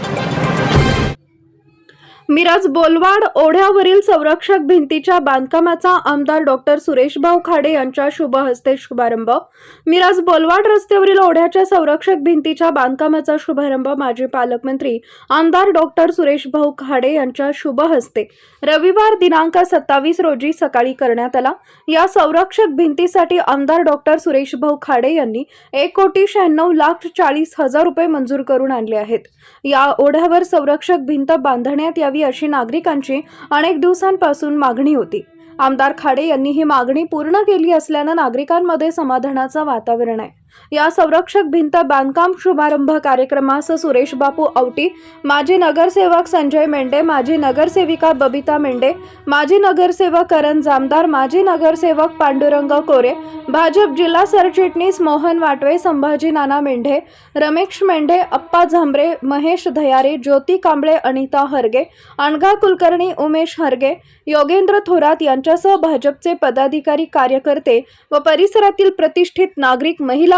Thank you. Miraj Bolwad ओढ्यावरील संरक्षक भिंतीच्या बांधकामाचा आमदार डॉक्टर सुरेशभाऊ खाडे यांच्या शुभ हस्ते शुभारंभ. मिरज बोलवाड रस्त्यावरील ओढ्याच्या संरक्षक भिंतीच्या बांधकामाचा शुभारंभ माजी पालकमंत्री आमदार डॉक्टर सुरेशभाऊ खाडे यांच्या शुभ हस्ते. रविवार दिनांक सत्तावीस रोजी सकाळी करण्यात आला. या संरक्षक भिंतीसाठी आमदार डॉक्टर सुरेशभाऊ खाडे यांनी एक कोटी शहाण्णव लाख चाळीस हजार रुपये मंजूर करून आणले आहेत. या ओढ्यावर संरक्षक भिंत बांधण्यात यावी अशी नागरिकांची अनेक दिवसांपासून मागणी होती. आमदार खाडे यांनी ही मागणी पूर्ण केली असल्यानं नागरिकांमध्ये समाधानाचं वातावरण आहे. या संरक्षक भिंत बांधकाम शुभारंभ कार्यक्रमास सुरेश बापू औटी माजी नगरसेवक संजय मेंढे माजी नगरसेविका बबिता मेंढे माजी नगरसेवक करण जामदार माजी नगरसेवक पांडुरंग कोरे भाजप जिल्हा सरचिटणीस मोहन वाटवे संभाजी नाना मेंढे रमेश मेंढे अप्पा झांबरे महेश धयारे ज्योती कांबळे अनिता हरगे अणगा कुलकर्णी उमेश हरगे योगेंद्र थोरात यांच्यासह भाजपचे पदाधिकारी कार्यकर्ते व परिसरातील प्रतिष्ठित नागरिक महिला